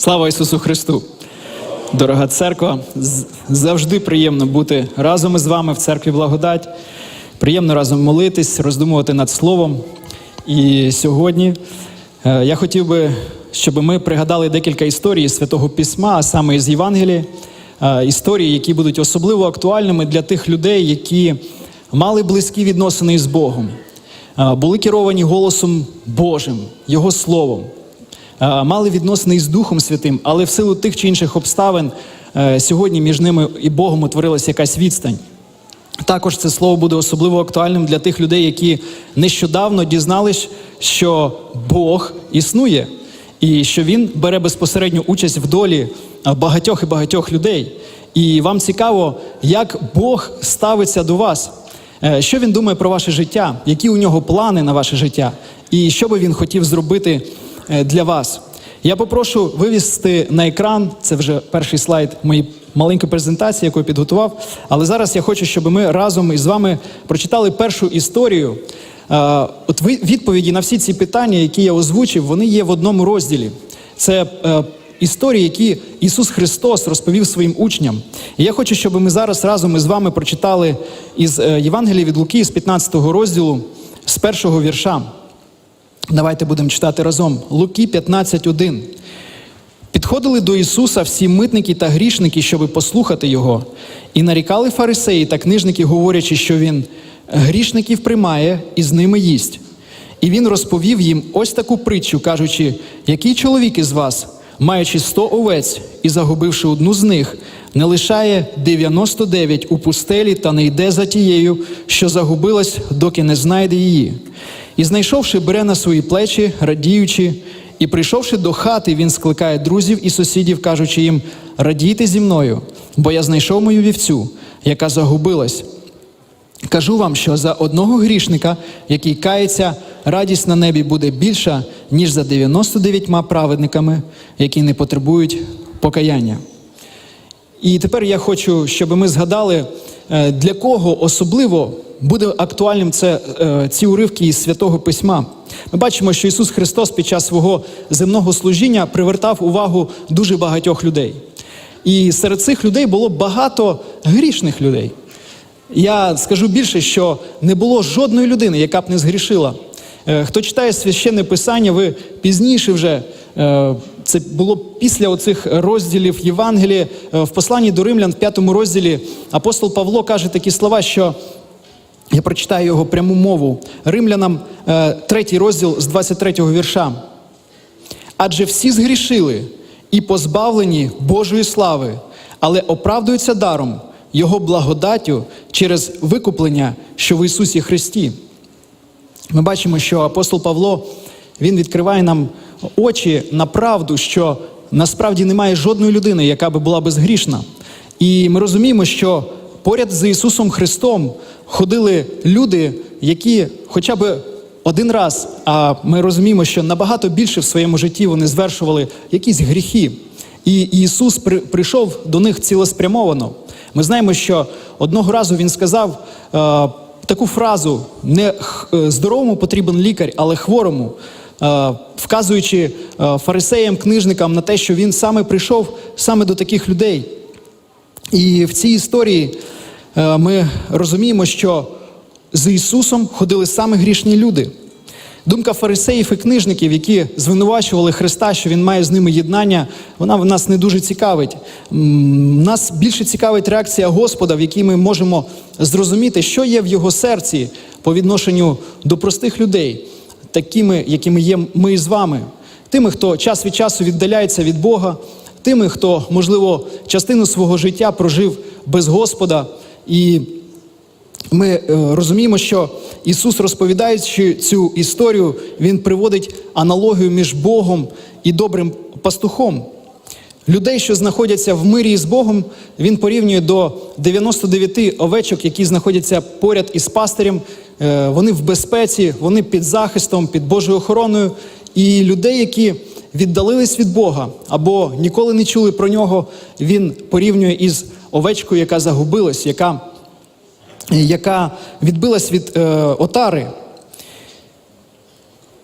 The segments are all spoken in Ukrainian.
Слава Ісусу Христу! Дорога церква, завжди приємно бути разом із вами в церкві благодать. Приємно разом молитись, роздумувати над Словом. І сьогодні е, я хотів би, щоб ми пригадали декілька історій з Святого Письма, а саме із Євангелії. Е, Історії, які будуть особливо актуальними для тих людей, які мали близькі відносини із Богом, е, були керовані голосом Божим, Його Словом мали відносини із Духом Святим, але в силу тих чи інших обставин е, сьогодні між ними і Богом утворилася якась відстань. Також це слово буде особливо актуальним для тих людей, які нещодавно дізнались, що Бог існує, і що Він бере безпосередню участь в долі е, багатьох і багатьох людей. І вам цікаво, як Бог ставиться до вас, Е, що він думає про ваше життя, які у нього плани на ваше життя, і що би він хотів зробити е, для вас. Я попрошу вивести на екран, це вже перший слайд моєї маленької презентації, яку я підготував. Але зараз я хочу, щоб ми разом із вами прочитали першу історію. Е, От відповіді на всі ці питання, які я озвучив, вони є в одному розділі. Це е, історії, які Ісус Христос розповів своїм учням. І я хочу, щоб ми зараз разом із вами прочитали із е, Євангелія від Луки, з 15 розділу, з першого вірша. Давайте будемо читати разом. Луки 15.1. Підходили до Ісуса всі митники та грішники, щоби послухати Його, і нарікали фарисеї та книжники, говорячи, що Він грішників приймає і з ними їсть. І він розповів їм ось таку притчу, кажучи, який чоловік із вас, маючи сто овець і загубивши одну з них, не лишає 99 у пустелі та не йде за тією, що загубилась, доки не знайде її. І знайшовши, бере на свої плечі, радіючи, і прийшовши до хати, він скликає друзів і сусідів, кажучи їм: радійте зі мною, бо я знайшов мою вівцю, яка загубилась. Кажу вам, що за одного грішника, який кається, радість на небі буде більша, ніж за 99 праведниками, які не потребують покаяння. І тепер я хочу, щоб ми згадали, е, для кого особливо буде актуальним це, е, ці уривки із святого письма. Ми бачимо, що Ісус Христос під час свого земного служіння привертав увагу дуже багатьох людей. І серед цих людей було багато грішних людей. Я скажу більше, що не було жодної людини, яка б не згрішила. Е, Хто читає священне писання, ви пізніше вже це було після оцих розділів Євангелії е, в посланні до Римлян в п'ятому розділі апостол Павло каже такі слова, що я прочитаю його пряму мову. Римлянам е, третій розділ з 23 вірша. Адже всі згрішили і позбавлені Божої слави, але оправдуються даром Його благодаттю через викуплення, що в Ісусі Христі. Ми бачимо, що апостол Павло він відкриває нам очі на правду, що насправді немає жодної людини, яка би була безгрішна. І ми розуміємо, що поряд з Ісусом Христом ходили люди, які хоча б один раз, а ми розуміємо, що набагато більше в своєму житті вони звершували якісь гріхи. І Ісус при- прийшов до них цілеспрямовано. Ми знаємо, що одного разу Він сказав е, таку фразу: не е, здоровому потрібен лікар, але хворому, вказуючи е, фарисеям, книжникам на те, що він саме прийшов саме до таких людей. І в цій історії е, ми розуміємо, що з Ісусом ходили саме грішні люди. Думка фарисеїв і книжників, які звинувачували Христа, що Він має з ними єднання, вона в нас не дуже цікавить. Нас більше цікавить реакція Господа, в якій ми можемо зрозуміти, що є в його серці по відношенню до простих людей, такими, якими є ми з вами, тими, хто час від часу віддаляється від Бога, тими, хто, можливо, частину свого життя прожив без Господа. І ми е, розуміємо, що Ісус, розповідаючи цю історію, Він приводить аналогію між Богом і добрим пастухом. Людей, що знаходяться в мирі з Богом, він порівнює до 99 овечок, які знаходяться поряд із пастирем. Е, Вони в безпеці, вони під захистом, під Божою охороною. І людей, які віддалились від Бога або ніколи не чули про нього, він порівнює із овечкою, яка загубилась, яка яка відбилась від е, отари.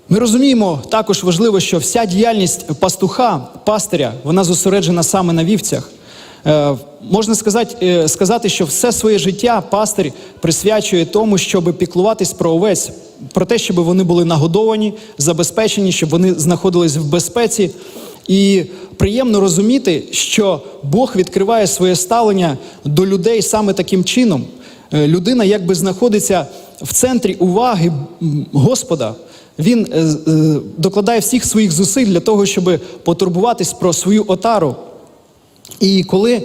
Ми розуміємо також важливо, що вся діяльність пастуха, пастиря, вона зосереджена саме на вівцях. Е, можна сказати, е, сказати, що все своє життя пастир присвячує тому, щоб піклуватись про овець, про те, щоб вони були нагодовані, забезпечені, щоб вони знаходились в безпеці. І приємно розуміти, що Бог відкриває своє ставлення до людей саме таким чином. Е, Людина якби знаходиться в центрі уваги Господа. Він докладає всіх своїх зусиль для того, щоб потурбуватись про свою отару. І коли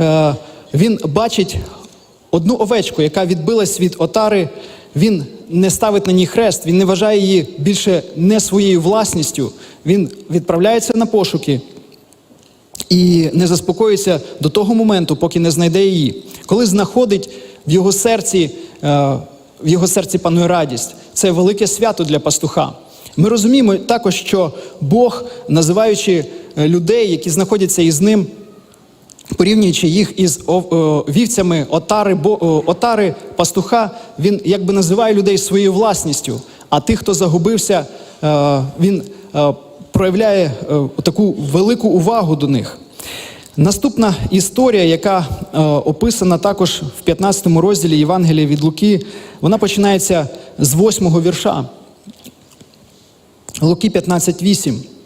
е, він бачить одну овечку, яка відбилась від отари, він не ставить на ній хрест, він не вважає її більше не своєю власністю. Він відправляється на пошуки і не заспокоїться до того моменту, поки не знайде її. Коли знаходить в його серці, е, в його серці панує радість. Це велике свято для пастуха. Ми розуміємо також, що Бог, називаючи е, людей, які знаходяться із ним, порівнюючи їх із вівцями отари, бо, отари пастуха, він якби називає людей своєю власністю. А тих, хто загубився, е, він е, проявляє е, таку велику увагу до них. Наступна історія, яка е, описана також в 15 розділі Євангелія від Луки, вона починається з 8 вірша. Луки 15.8.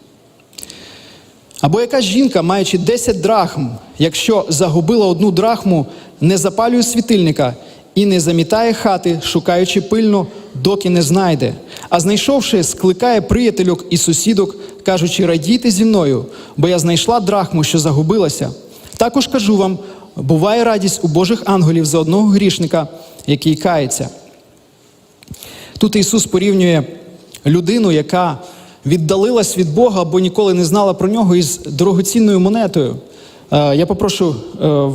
Або яка жінка, маючи 10 драхм, якщо загубила одну драхму, не запалює світильника і не замітає хати, шукаючи пильно, доки не знайде. А знайшовши, скликає приятелюк і сусідок, кажучи, радійте зі мною, бо я знайшла драхму, що загубилася. Також кажу вам, буває радість у Божих ангелів за одного грішника, який кається. Тут Ісус порівнює людину, яка віддалилась від Бога або ніколи не знала про нього із дорогоцінною монетою. Е, Я попрошу е,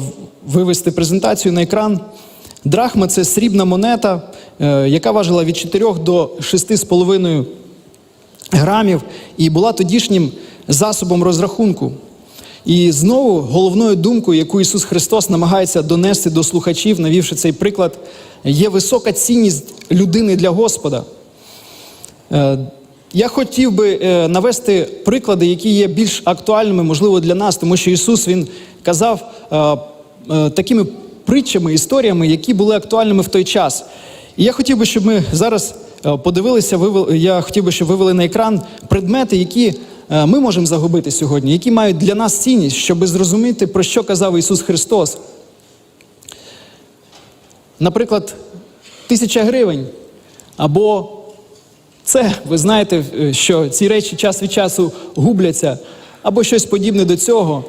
вивести презентацію на екран. Драхма це срібна монета, е, яка важила від 4 до 6,5 грамів і була тодішнім засобом розрахунку. І знову головною думкою, яку Ісус Христос намагається донести до слухачів, навівши цей приклад, є висока цінність людини для Господа. Я хотів би е, навести приклади, які є більш актуальними, можливо, для нас, тому що Ісус Він казав е, е, такими притчами, історіями, які були актуальними в той час. І я хотів би, щоб ми зараз подивилися, я хотів би, щоб вивели на екран предмети, які ми можемо загубити сьогодні, які мають для нас цінність, щоб зрозуміти, про що казав Ісус Христос. Наприклад, тисяча гривень або це, ви знаєте, е, що ці речі час від часу губляться, або щось подібне до цього.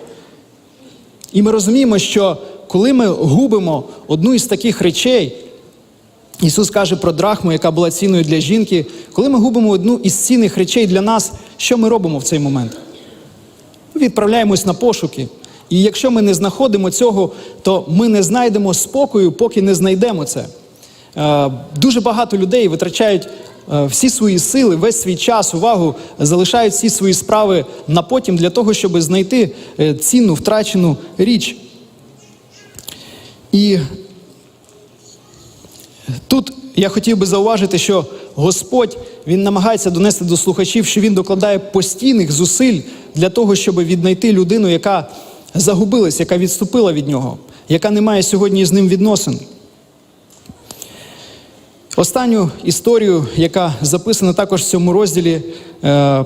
І ми розуміємо, що коли ми губимо одну із таких речей, Ісус каже про драхму, яка була цінною для жінки, коли ми губимо одну із цінних речей для нас, що ми робимо в цей момент? Ми відправляємось на пошуки. І якщо ми не знаходимо цього, то ми не знайдемо спокою, поки не знайдемо це. Е, Дуже багато людей витрачають всі свої сили, весь свій час, увагу, залишають всі свої справи на потім для того, щоб знайти е, цінну втрачену річ. І Тут я хотів би зауважити, що Господь Він намагається донести до слухачів, що Він докладає постійних зусиль для того, щоб віднайти людину, яка загубилась, яка відступила від нього, яка не має сьогодні з ним відносин. Останню історію, яка записана також в цьому розділі, е,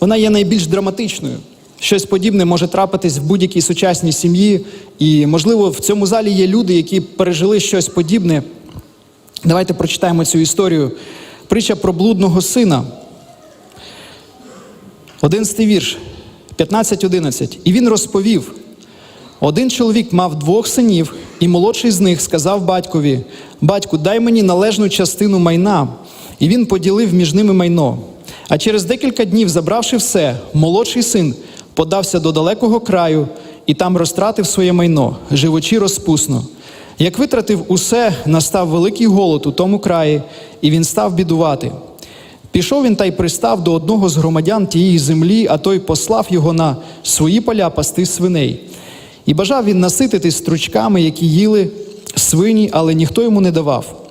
вона є найбільш драматичною. Щось подібне може трапитись в будь-якій сучасній сім'ї, і, можливо, в цьому залі є люди, які пережили щось подібне. Давайте прочитаємо цю історію. Притча про блудного сина. Одинадцятий вірш, 15.11. І він розповів: один чоловік мав двох синів, і молодший з них сказав батькові: Батьку, дай мені належну частину майна. І він поділив між ними майно. А через декілька днів, забравши все, молодший син подався до далекого краю і там розтратив своє майно, живучи розпусно. Як витратив усе, настав великий голод у тому краї, і він став бідувати. Пішов він та й пристав до одного з громадян тієї землі, а той послав його на свої поля пасти свиней. І бажав він насититись стручками, які їли свині, але ніхто йому не давав.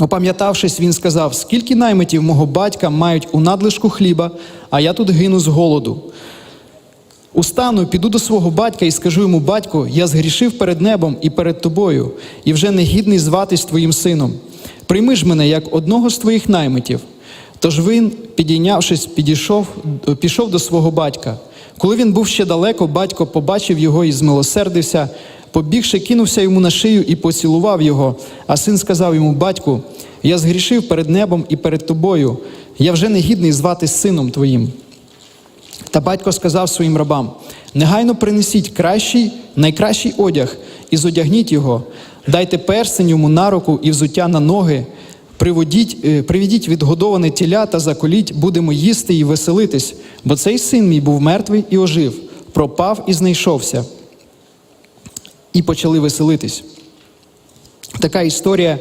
Опам'ятавшись, він сказав: Скільки наймитів мого батька мають у надлишку хліба, а я тут гину з голоду. Устану, піду до свого батька і скажу йому, батьку, я згрішив перед небом і перед тобою, і вже не гідний зватись твоїм сином. Прийми ж мене як одного з твоїх наймитів. Тож він, підійнявшись, підійшов, пішов до свого батька. Коли він був ще далеко, батько побачив його і змилосердився, побігши, кинувся йому на шию і поцілував його. А син сказав йому: Батьку, я згрішив перед небом і перед тобою. Я вже не гідний звати сином твоїм. Та батько сказав своїм рабам: негайно принесіть кращий, найкращий одяг і зодягніть його, дайте перстень йому на руку і взуття на ноги, приводіть, е, приведіть відгодоване тіля та заколіть, будемо їсти і веселитись, бо цей син мій був мертвий і ожив, пропав і знайшовся. І почали веселитись. Така історія.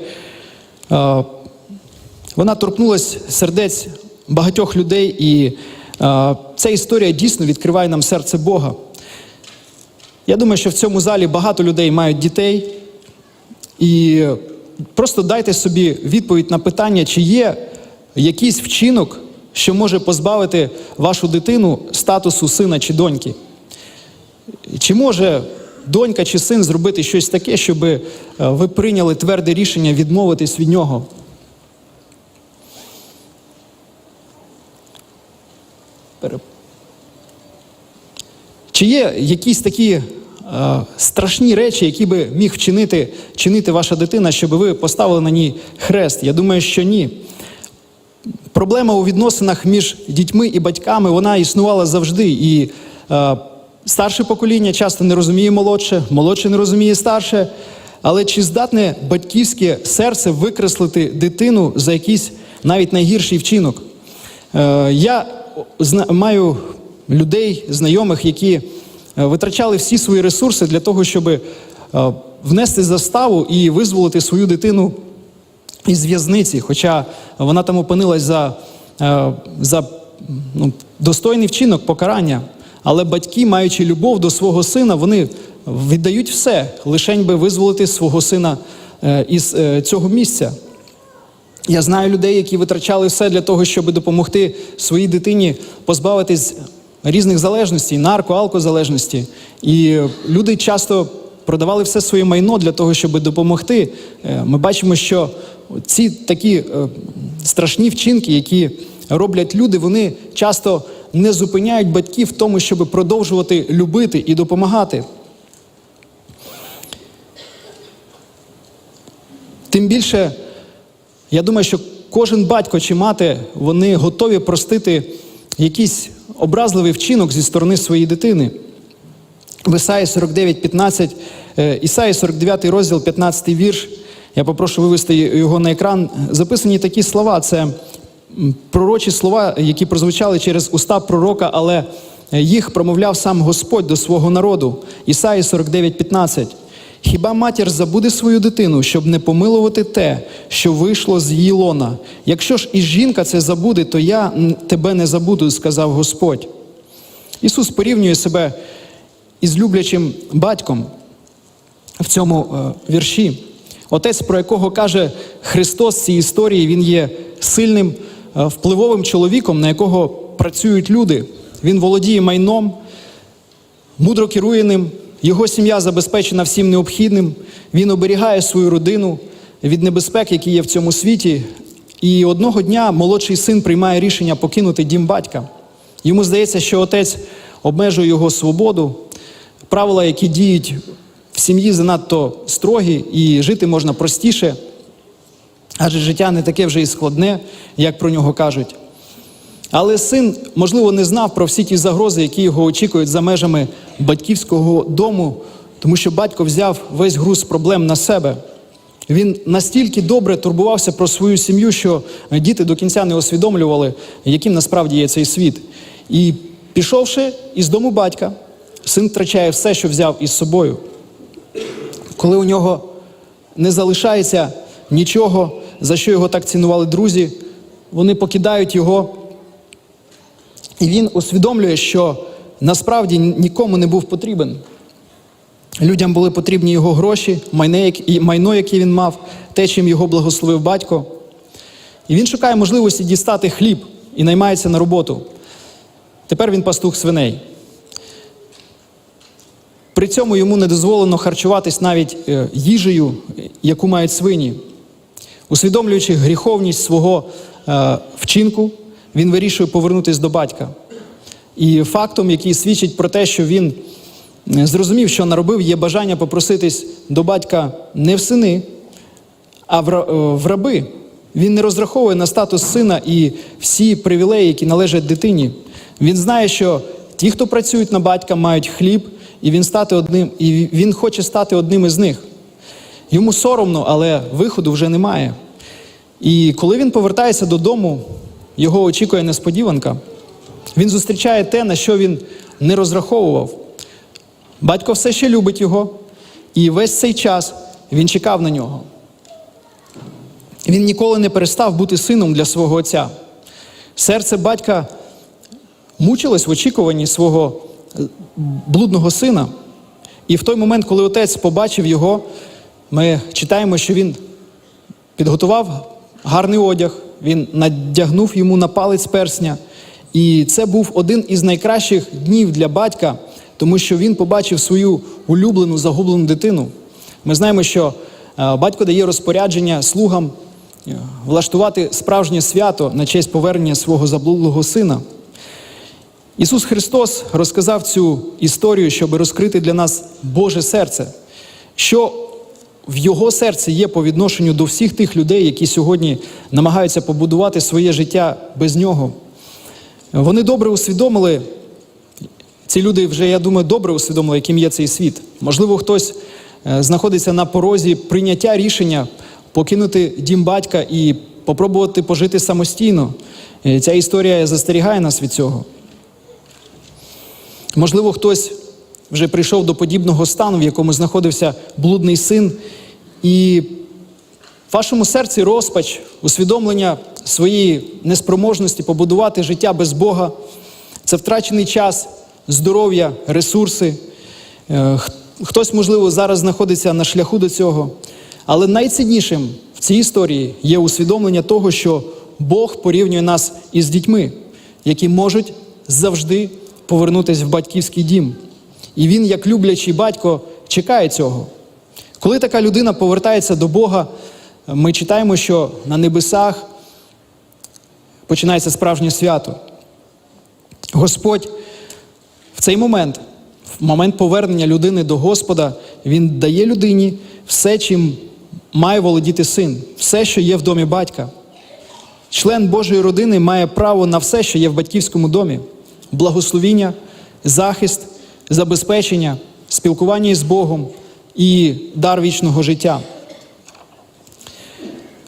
е, вона торкнулась сердець багатьох людей, і е, ця історія дійсно відкриває нам серце Бога. Я думаю, що в цьому залі багато людей мають дітей, і просто дайте собі відповідь на питання, чи є якийсь вчинок, що може позбавити вашу дитину статусу сина чи доньки. Чи може донька чи син зробити щось таке, щоб е, ви прийняли тверде рішення відмовитись від нього? Чи є якісь такі страшні речі, які би міг вчинити чинити ваша дитина, щоб ви поставили на ній хрест? Я думаю, що ні. Проблема у відносинах між дітьми і батьками вона існувала завжди. І е, старше покоління часто не розуміє молодше, молодше не розуміє старше. Але чи здатне батьківське серце викреслити дитину за якийсь навіть найгірший вчинок? Е, я маю людей, знайомих, які е, витрачали всі свої ресурси для того, щоб е, внести заставу і визволити свою дитину із в'язниці, хоча вона там опинилась за, е, за ну, достойний вчинок покарання. Але батьки, маючи любов до свого сина, вони віддають все, лишень би визволити свого сина е, із е, цього місця. Я знаю людей, які витрачали все для того, щоб допомогти своїй дитині позбавитись різних залежностей, нарко, алкозалежності. І люди часто продавали все своє майно для того, щоб допомогти. Е, Ми бачимо, що ці такі е, страшні вчинки, які роблять люди, вони часто не зупиняють батьків в тому, щоб продовжувати любити і допомагати. Тим більше, я думаю, що кожен батько чи мати вони готові простити якийсь образливий вчинок зі сторони своєї дитини. В Ісаї 49, 15, е, Ісаї 49 розділ, 15 вірш. Я попрошу вивести його на екран. Записані такі слова. Це пророчі слова, які прозвучали через уста пророка, але е, їх промовляв сам Господь до свого народу. Ісаї 49, 15. Хіба матір забуде свою дитину, щоб не помилувати те, що вийшло з її лона? Якщо ж і жінка це забуде, то я тебе не забуду, сказав Господь. Ісус порівнює себе із люблячим батьком в цьому е, вірші. Отець, про якого каже Христос в цій історії, він є сильним, е, впливовим чоловіком, на якого працюють люди. Він володіє майном, мудро керує ним, його сім'я забезпечена всім необхідним, він оберігає свою родину від небезпек, які є в цьому світі. І одного дня молодший син приймає рішення покинути дім батька. Йому здається, що отець обмежує його свободу, правила, які діють в сім'ї, занадто строгі, і жити можна простіше, адже життя не таке вже і складне, як про нього кажуть. Але син, можливо, не знав про всі ті загрози, які його очікують за межами батьківського дому, тому що батько взяв весь груз проблем на себе. Він настільки добре турбувався про свою сім'ю, що діти до кінця не усвідомлювали, яким насправді є цей світ. І пішовши із дому батька, син втрачає все, що взяв із собою. Коли у нього не залишається нічого, за що його так цінували друзі, вони покидають його. І він усвідомлює, що насправді нікому не був потрібен. Людям були потрібні його гроші, майно, яке він мав, те, чим його благословив батько. І він шукає можливості дістати хліб і наймається на роботу. Тепер він пастух свиней. При цьому йому не дозволено харчуватись навіть е, їжею, яку мають свині. Усвідомлюючи гріховність свого е, вчинку, він вирішує повернутися до батька. І фактом, який свідчить про те, що він зрозумів, що наробив, є бажання попроситись до батька не в сини, а е, в раби. Він не розраховує на статус сина і всі привілеї, які належать дитині. Він знає, що ті, хто працюють на батька, мають хліб, і він, стати одним, і він хоче стати одним із них. Йому соромно, але виходу вже немає. І коли він повертається додому, його очікує несподіванка. Він зустрічає те, на що він не розраховував. Батько все ще любить його, і весь цей час він чекав на нього. Він ніколи не перестав бути сином для свого отця. Серце батька мучилось в очікуванні свого блудного сина. І в той момент, коли отець побачив його, ми читаємо, що він підготував гарний одяг, він надягнув йому на палець персня. І це був один із найкращих днів для батька, тому що він побачив свою улюблену загублену дитину. Ми знаємо, що е, батько дає розпорядження слугам е, влаштувати справжнє свято на честь повернення свого заблудлого сина. Ісус Христос розказав цю історію, щоб розкрити для нас Боже серце, що в Його серці є по відношенню до всіх тих людей, які сьогодні намагаються побудувати своє життя без нього. Вони добре усвідомили, ці люди вже, я думаю, добре усвідомили, яким є цей світ. Можливо, хтось е, знаходиться на порозі прийняття рішення покинути дім батька і попробувати пожити самостійно. Е, Ця історія застерігає нас від цього. Можливо, хтось вже прийшов до подібного стану, в якому знаходився блудний син, і в вашому серці розпач, усвідомлення своєї неспроможності побудувати життя без Бога, це втрачений час, здоров'я, ресурси. Е, Хтось, можливо, зараз знаходиться на шляху до цього. Але найціннішим в цій історії є усвідомлення того, що Бог порівнює нас із дітьми, які можуть завжди повернутися в батьківський дім. І він, як люблячий батько, чекає цього. Коли така людина повертається до Бога, ми читаємо, що на небесах починається справжнє свято. Господь в цей момент, в момент повернення людини до Господа, Він дає людині все, чим має володіти син, все, що є в домі батька. Член Божої родини має право на все, що є в батьківському домі: благословіння, захист, забезпечення, спілкування із Богом і дар вічного життя.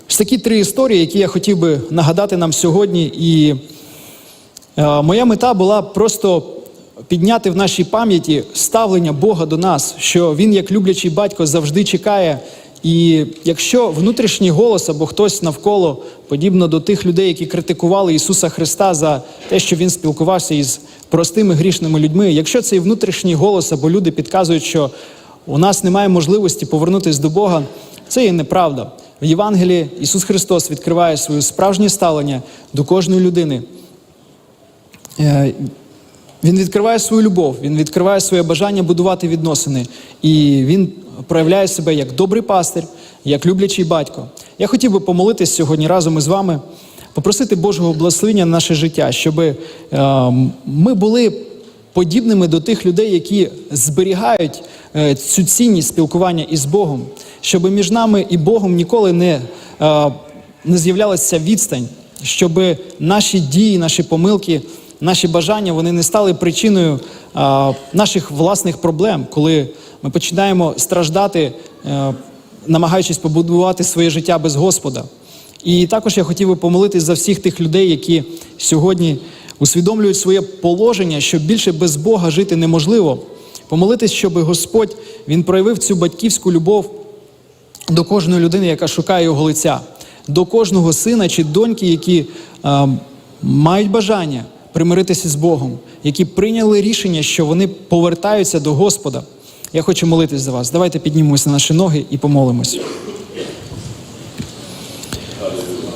Ось такі три історії, які я хотів би нагадати нам сьогодні. І е, моя мета була просто підняти в нашій пам'яті ставлення Бога до нас, що Він, як люблячий батько, завжди чекає. І якщо внутрішній голос або хтось навколо, подібно до тих людей, які критикували Ісуса Христа за те, що Він спілкувався із простими грішними людьми, якщо цей внутрішній голос або люди підказують, що у нас немає можливості повернутися до Бога, це є неправда. В Євангелії Ісус Христос відкриває своє справжнє ставлення до кожної людини. Він відкриває свою любов, він відкриває своє бажання будувати відносини. І він проявляє себе як добрий пастир, як люблячий батько. Я хотів би помолитись сьогодні разом із вами, попросити Божого благословення на наше життя, щоб е, ми були подібними до тих людей, які зберігають е, цю цінність спілкування із Богом, щоб між нами і Богом ніколи не, е, не з'являлася відстань, щоб наші дії, наші помилки, наші бажання вони не стали причиною е, наших власних проблем, коли ми починаємо страждати, е, намагаючись побудувати своє життя без Господа. І також я хотів би помолитись за всіх тих людей, які сьогодні усвідомлюють своє положення, що більше без Бога жити неможливо. Помолитись, щоб Господь Він проявив цю батьківську любов до кожної людини, яка шукає його лиця, до кожного сина чи доньки, які е, мають бажання примиритися з Богом, які прийняли рішення, що вони повертаються до Господа. Я хочу молитись за вас. Давайте піднімемося на наші ноги і помолимось.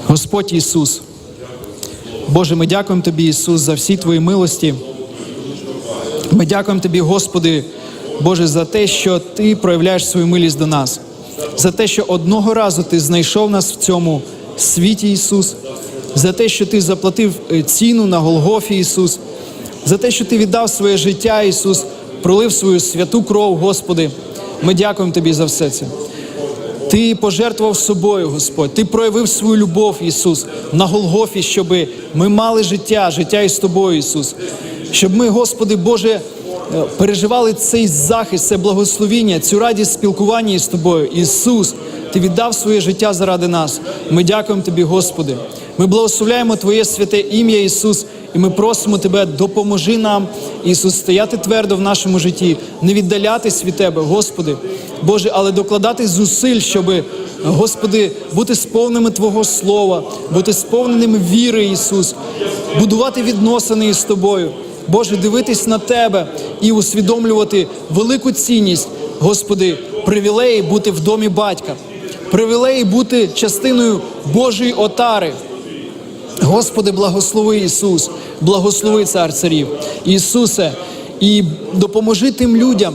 Господь Ісус, Боже, ми дякуємо Тобі, Ісус, за всі Твої милості. Ми дякуємо Тобі, Господи, Боже, за те, що Ти проявляєш свою милість до нас, за те, що одного разу Ти знайшов нас в цьому світі, Ісус, за те, що Ти заплатив е, ціну на Голгофі, Ісус, за те, що Ти віддав своє життя, Ісус, пролив свою святу кров, Господи. Ми дякуємо Тобі за все це. Ти пожертвував собою, Господь. Ти проявив свою любов, Ісус, на Голгофі, щоб ми мали життя, життя із тобою, Ісус. Щоб ми, Господи Боже, е, переживали цей захист, це благословіння, цю радість спілкування із тобою. Ісус, Ти віддав своє життя заради нас. Ми дякуємо Тобі, Господи. Ми благословляємо Твоє святе ім'я, Ісус, і ми просимо Тебе, допоможи нам, Ісус, стояти твердо в нашому житті, не віддалятись від Тебе, Господи. Боже, але докладати зусиль, щоб, Господи, бути сповненими Твого Слова, бути сповненими віри, Ісус, будувати відносини із Тобою. Боже, дивитись на Тебе і усвідомлювати велику цінність, Господи, привілеї бути в домі батька, привілеї бути частиною Божої отари. Господи, благослови Ісус, благослови Цар Царів, Ісусе, і допоможи тим людям,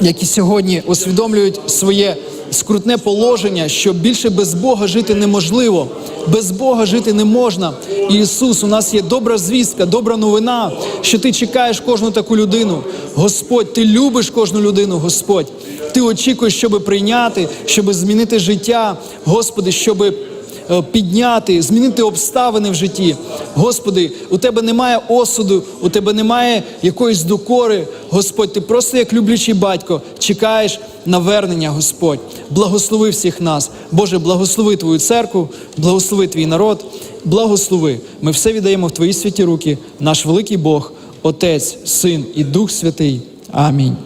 які сьогодні усвідомлюють своє скрутне положення, що більше без Бога жити неможливо, без Бога жити не можна. Ісус, у нас є добра звістка, добра новина, що Ти чекаєш кожну таку людину. Господь, Ти любиш кожну людину, Господь. Ти очікуєш, щоб прийняти, щоб змінити життя, Господи, щоби підняти, змінити обставини в житті. Господи, у тебе немає осуду, у тебе немає якоїсь докори. Господь, ти просто як люблячий батько чекаєш навернення, Господь. Благослови всіх нас. Боже, благослови Твою церкву, благослови твій народ, благослови. Ми все віддаємо в Твої святі руки, наш великий Бог, Отець, Син і Дух Святий. Амінь.